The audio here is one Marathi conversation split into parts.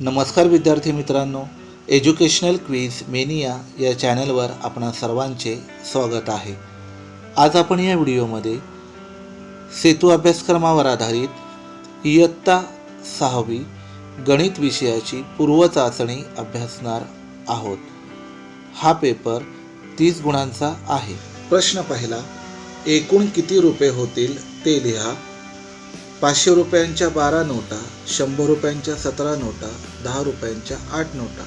नमस्कार विद्यार्थी मित्रांनो एज्युकेशनल क्वीज मेनिया या चॅनलवर आपणा सर्वांचे स्वागत आहे. आज आपण या व्हिडिओमध्ये सेतू अभ्यासक्रमावर आधारित इयत्ता सहावी गणित विषयाची पूर्वचाचणी अभ्यासणार आहोत. हा पेपर तीस गुणांचा आहे. प्रश्न पहिला एकूण किती रुपये होतील ते लिहा. पाचशे रुपयांच्या बारा नोटा शंभर रुपयांच्या सतरा नोटा दहा रुपयांच्या आठ नोटा.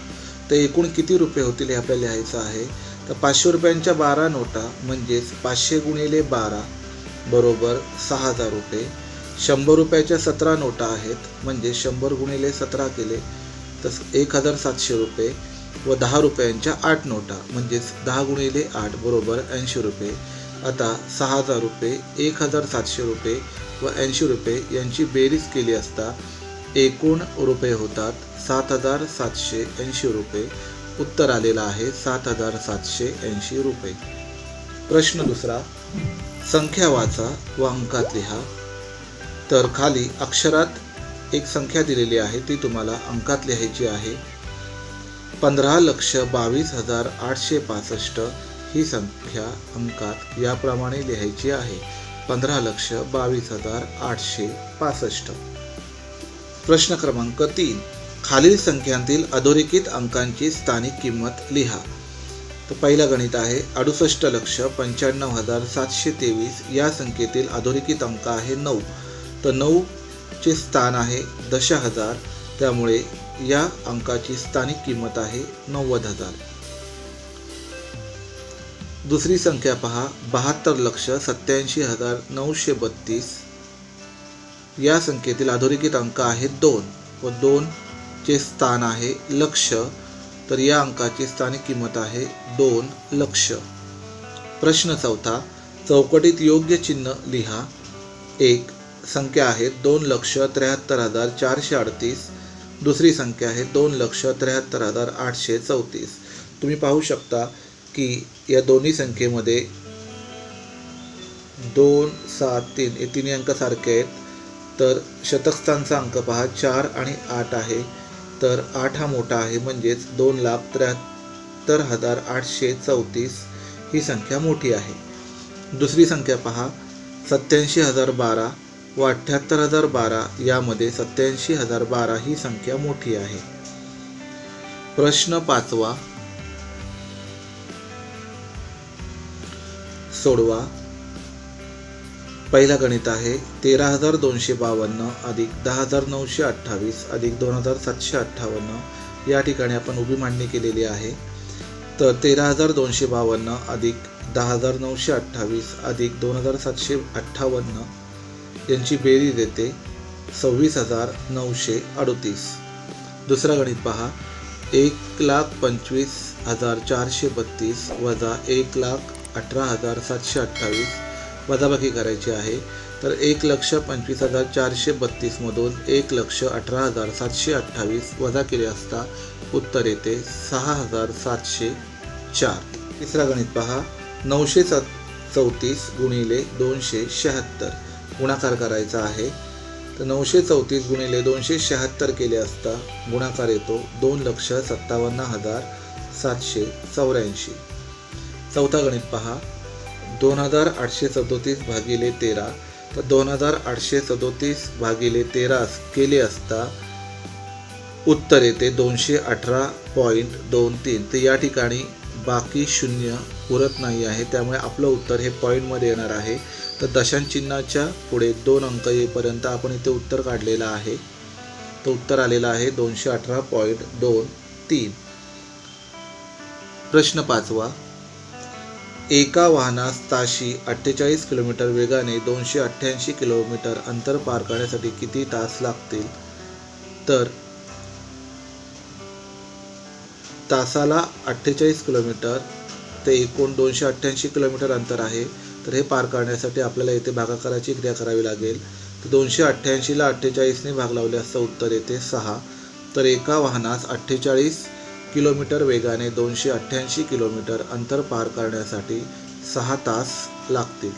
तर एकूण किती रुपये होतील हे आपल्याला लिहायचं आहे? तर पाचशे रुपयांच्या बारा नोटा म्हणजेच पाचशे गुणिले बारा बरोबर सहा हजार रुपये. शंभर रुपयाच्या सतरा नोटा आहेत म्हणजे शंभर गुणिले सतरा केले तर एक हजार सातशे रुपये. व दहा रुपयांच्या आठ नोटा म्हणजेच दहा गुणिले आठ बरोबर ऐंशी रुपये. आता सहा हजार रुपये एक हजार सातशे रुपये. व ऐंशी रुपये यांची बेरीज केली असता एकूण रुपये होतात सात हजार सातशे ऐंशी रुपये. उत्तर आलेलं आहे सात हजार सातशे ऐंशी रुपये. प्रश्न दुसरा संख्या वाचा व अंकात लिहा. तर खाली अक्षरात एक संख्या दिलेली आहे ती तुम्हाला अंकात लिहायची आहे. पंधरा लक्ष बावीस हजार आठशे पासष्ट ही संख्या अंकात याप्रमाणे लिहायची आहे. पंधरा लक्ष बावीस हजार आठशे पासष्ट. प्रश्न क्रमांक तीन. खालील संख्यांतील अधोरेखित अंकांची स्थानिक किंमत लिहा. तर पहिलं गणित आहे अडुसष्ट लक्ष पंच्याण्णव हजार सातशे तेवीस. या संख्येतील अधोरेखित अंक आहे नऊ. तर नऊचे स्थान आहे दश हजार. त्यामुळे या अंकाची स्थानिक किंमत आहे नव्वद हजार. दुसरी संख्या पहा. बहात्तर लक्ष सत्याऐंशी हजार नऊशे बत्तीस. या संख्येतील अधोरेखित अंक आहे दोन. व दोनचे स्थान आहे लक्ष. तर या अंकाची स्थानिक किंमत आहे दोन लक्ष. प्रश्न चौथा. चौकटीत योग्य चिन्ह लिहा. एक संख्या आहे दोन लक्ष त्र्याहत्तर हजार चारशे अडतीस. दुसरी संख्या आहे दोन लक्ष त्र्याहत्तर हजार आठशे चौतीस. तुम्ही पाहू शकता की या दोन्ही संख्येमध्ये दोन सात तीन हे तिन्ही अंक सारखे आहेत. तर शतकस्थानचा अंक पहा चार आणि आठ आहे. तर आठ हा मोठा आहे म्हणजेच दोन लाख त्र्याहत्तर हजार आठशे चौतीस ही संख्या मोठी आहे. दुसरी संख्या पहा सत्याऐंशी हजार बारा व अठ्ठ्याहत्तर हजार बारा यामध्ये सत्याऐंशी हजार बारा ही संख्या मोठी आहे. प्रश्न पाचवा सोडवा. पहिला गणित आहे तेरा हजार दोनशे बावन्न अधिक दहा हजार नऊशे अठ्ठावीस अधिक दोन हजार सातशे अठ्ठावन्न. या ठिकाणी आपण उभी मांडणी केलेली आहे. तर तेरा हजार दोनशे बावन्न अधिक दहा हजार नऊशे अठ्ठावीस अधिक दोन हजार सातशे अठ्ठावन्न यांची बेरीज देते सव्वीस हजार नऊशे अडतीस. दुसरा गणित पहा. एक लाख पंचवीस हजार चारशे बत्तीस वजा एक लाख अठरा हजार सातशे अठ्ठावीस वजाबाकी करायची आहे. तर एक लक्ष पंचवीस हजार चारशे बत्तीसमधून एक लक्ष अठरा हजार सातशे अठ्ठावीस वजा केले असता उत्तर येते सहा हजार सातशे चार. तिसरा गणित पहा. नऊशे च चौतीस गुणिले दोनशे शहात्तर. गुणाकार करायचा आहे. तर नऊशे चौतीस गुणिले दोनशे शहात्तर केले असता गुणाकार येतो दोन लक्ष सत्तावन्न हजार सातशे चौऱ्याऐंशी. चौथा गणित पहा. दोन हजार आठशे सदोतीस भागिले तेरा. तर दोन हजार आठशे सदोतीस भागिले तेरा केले असता उत्तर येते दोनशे अठरा पॉईंट दोन तीन. तर या ठिकाणी बाकी शून्य पुरत नाही आहे. त्यामुळे आपलं उत्तर हे पॉईंटमध्ये येणार आहे. तर दशांचिन्हाच्या पुढे दोन अंक येईपर्यंत आपण इथे उत्तर काढलेलं आहे. तर उत्तर आलेलं आहे दोनशे अठरा पॉईंट दोन तीन. प्रश्न पाचवा. एका वाहनास ताशी अठ्ठेचाळीस किलोमीटर वेगाने दोनशे अठ्ठ्याऐंशी किलोमीटर अंतर पार करण्यासाठी किती तास लागतील? तर तासाला अठ्ठेचाळीस किलोमीटर ते एकूण दोनशे अठ्ठ्याऐंशी किलोमीटर अंतर आहे. तर हे पार करण्यासाठी आपल्याला येथे भागाकाराची क्रिया करावी लागेल. तर दोनशे अठ्ठ्याऐंशीला अठ्ठेचाळीसने भाग लावले असता उत्तर येते सहा. तर एका वाहनास अठ्ठेचाळीस किलोमीटर वेगाने दोनशे अठ्ठ्याऐंशी किलोमीटर अंतर पार करण्यासाठी सहा तास लागतील.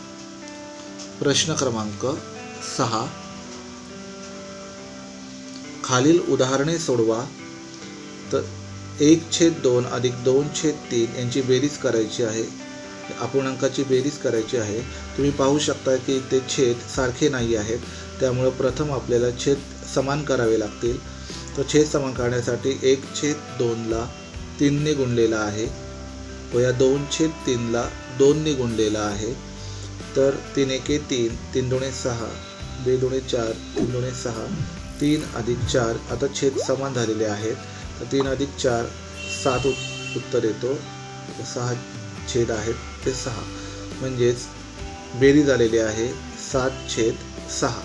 प्रश्न क्रमांक सहा. खालील उदाहरणे सोडवा. तर एक छेद दोन अधिक दोन छेद तीन यांची बेरीज करायची आहे. अपूर्णांकाची बेरीज करायची आहे. तुम्ही पाहू शकता की ते छेद सारखे नाही आहेत. त्यामुळं प्रथम आपल्याला छेद समान करावे लागतील. तर छेद समान करण्यासाठी एक छेद दोनला तीनने गुणलेला आहे. व या दोन छेद तीनला दोनने गुणलेला आहे. तर तीन एके तीन तीन दोणे सहा बे दोणे चार तीन दोणे सहा तीन अधिक चार आता छेद समान झालेले आहेत. तर तीन अधिक चार सात उत- उत्तर येतो. सहा छेद आहेत ते सहा. म्हणजेच बेरीज झालेली आहे सात छेद सहा.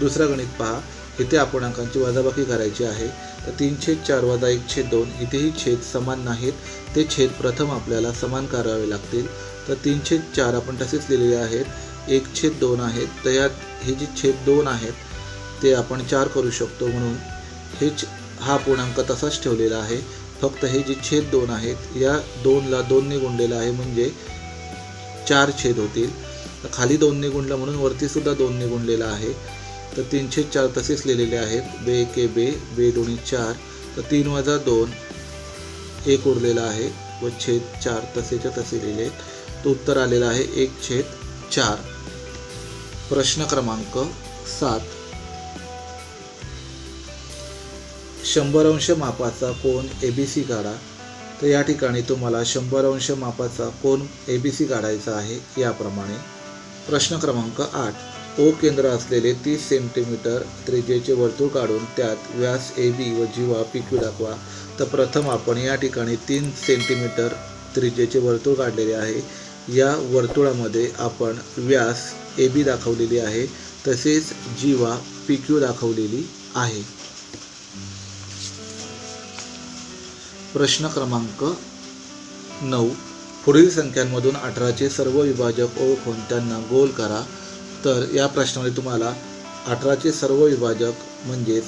दुसरा गणित पहा. इथे अपूर्णांकांची वजाबाकी करायची आहे. तर तीन छेद चार वजा एक छेद दोन इथेही छेद समान नाहीत. ते छेद प्रथम आपल्याला समान करावे लागतील. तर तीन छेद चार आपण तसेच लिहिलेले आहेत. एक छेद दोन आहेत. तर यात हे जे छेद दोन आहेत ते आपण चार करू शकतो म्हणून. हे हा पूर्णांक तसाच ठेवलेला आहे. फक्त हे जे छेद दोन आहेत या दोनला दोनने गुणलेलं आहे म्हणजे चार छेद होतील. खाली दोनने गुणलं म्हणून वरतीसुद्धा दोनने गुणलेलं आहे. तर तीनशे चार तसेच लिहिलेले आहेत. बे के बे बे दोन्ही चार. तर तीन वजा दोन एक उरलेला आहे व छेद चार तसेच्या तसे लिहिले तर तो उत्तर आलेला आहे एक छेद चार. प्रश्न क्रमांक सात. शंभर अंश मापाचा कोण ए बी सी काढा. तर या ठिकाणी तुम्हाला शंभर अंश मापाचा कोण ए बी सी काढायचा आहे याप्रमाणे. प्रश्न क्रमांक आठ. ओ केंद्र असलेले तीस सेंटीमीटर त्रिज्येचे वर्तुळ काढून त्यात व्यास ए बी व जीवा पी क्यू दाखवा. तर प्रथम आपण या ठिकाणी तीन सेंटीमीटर त्रिज्येचे वर्तुळ काढलेले आहे. या वर्तुळामध्ये आपण व्यास ए बी दाखवलेली आहे. तसेच जीवा पी क्यू दाखवलेली आहे. प्रश्न क्रमांक नऊ. पुढील संख्यांमधून अठराचे सर्व विभाजक ओळखून त्यांना गोल करा. तर या प्रश्नामध्ये तुम्हाला अठराचे सर्व विभाजक म्हणजेच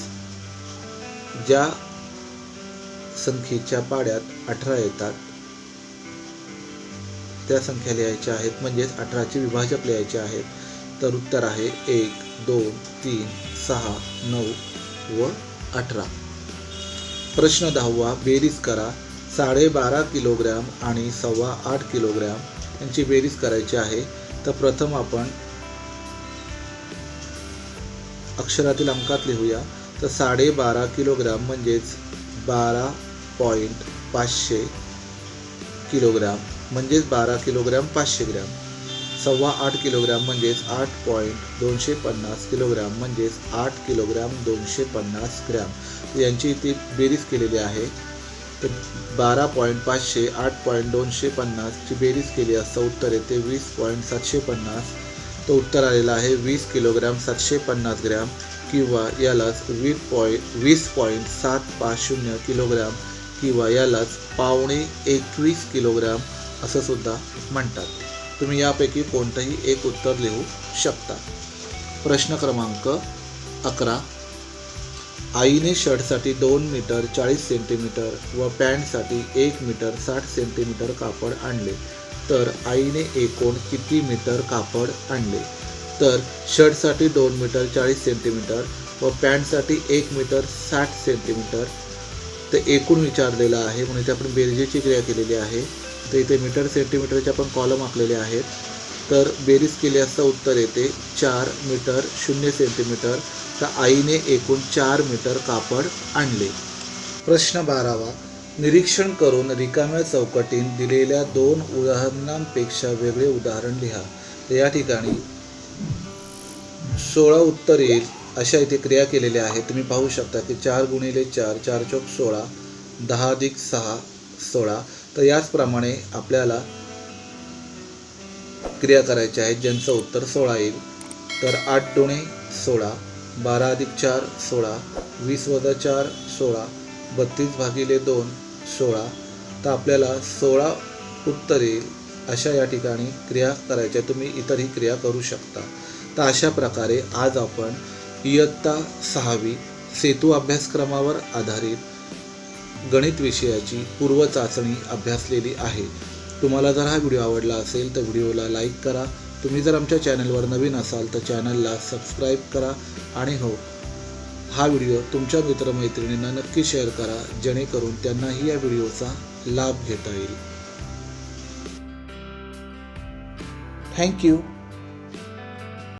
ज्या संख्येच्या पाड्यात अठरा येतात त्या संख्या लिहायच्या आहेत म्हणजेच अठराचे विभाजक लिहायचे आहेत तर उत्तर आहे एक दोन तीन सहा नऊ व अठरा. प्रश्न दहावा बेरीज करा. साडेबारा किलोग्रॅम आणि सव्वा आठ किलोग्रॅम यांची बेरीज करायची आहे. तर प्रथम आपण अक्षरातील अंकात लिहूया. तर साडेबारा किलोग्रॅम म्हणजेच बारा पॉईंट पाचशे किलोग्राम. म्हणजेच बारा किलोग्रॅम पाचशे ग्रॅम. सव्वा आठ किलोग्रॅम म्हणजेच आठ पॉईंट दोनशे पन्नास किलोग्रॅम म्हणजेच आठ किलोग्रॅम दोनशे पन्नास ग्रॅम. यांची इथे बेरीज केलेली आहे. तर बारा पॉईंट पाचशे आठ पॉईंट दोनशे पन्नासची बेरीज केली असता उत्तर येते. वीस पॉईंट सातशे पन्नास तो उत्तर आलेला आहे वीस किलोग्रॅम सातशे पन्नास ग्रॅम किंवा यालाच वीस पॉईंट वीस पॉईंट सात पाच शून्य किलोग्रॅम किंवा यालाच पावणे एकवीस किलोग्रॅम असं सुद्धा म्हणतात. तुम्ही यापैकी कोणतंही एक उत्तर लिहू शकता. प्रश्न क्रमांक अकरा. आईने शर्टसाठी दोन मीटर चाळीस सेंटीमीटर व पॅन्टसाठी एक मीटर साठ सेंटीमीटर कापड आणले. तर आईने एकूण किती मीटर कापड आणले? तर शर्टसाठी दोन मीटर चाळीस सेंटीमीटर व पॅन्टसाठी एक मीटर साठ सेंटीमीटर. तर एकूण विचारलेलं आहे म्हणून इथे आपण बेरजेची क्रिया केलेली आहे. तर इथे मीटर सेंटीमीटरचे आपण कॉलम आखलेले आहेत. तर बेरीज केली असता उत्तर येते चार मीटर शून्य सेंटीमीटर. तर आईने एकूण चार मीटर कापड आणले. प्रश्न बारावा निरीक्षण करून रिकाम्या चौकटीत दिलेल्या दोन उदाहरणांपेक्षा वेगळे उदाहरण लिहा. या ठिकाणी सोळा उत्तर येईल अशा इथे क्रिया केलेल्या आहेत. तुम्ही पाहू शकता की चार गुणिले चार चार चौक सोळा दहा अधिक सहा सोळा. तर याचप्रमाणे आपल्याला क्रिया करायच्या आहेत ज्यांचं उत्तर सोळा येईल तर आठ दोणे सोळा बारा अधिक चार सोळा वीस वजा चार सोळा बत्तीस भागिले दोन सोळा तर आपल्याला सोळा उत्तर येईल अशा या ठिकाणी क्रिया करायच्या तुम्ही इतरही क्रिया करू शकता. तर अशा प्रकारे आज आपण इयत्ता सहावी सेतू अभ्यासक्रमावर आधारित गणित विषयाची पूर्व चाचणी अभ्यासलेली आहे. तुम्हाला जर हा व्हिडिओ आवडला असेल तर व्हिडिओला लाईक करा. तुम्ही जर आमच्या चॅनलवर नवीन असाल तर चॅनलला सबस्क्राईब करा. आणि हो हा व्हिडिओ तुमच्या मित्रमैत्रिणींना नक्की शेअर करा जेणेकरून त्यांनाही या व्हिडिओचा लाभ घेता येईल. थँक्यू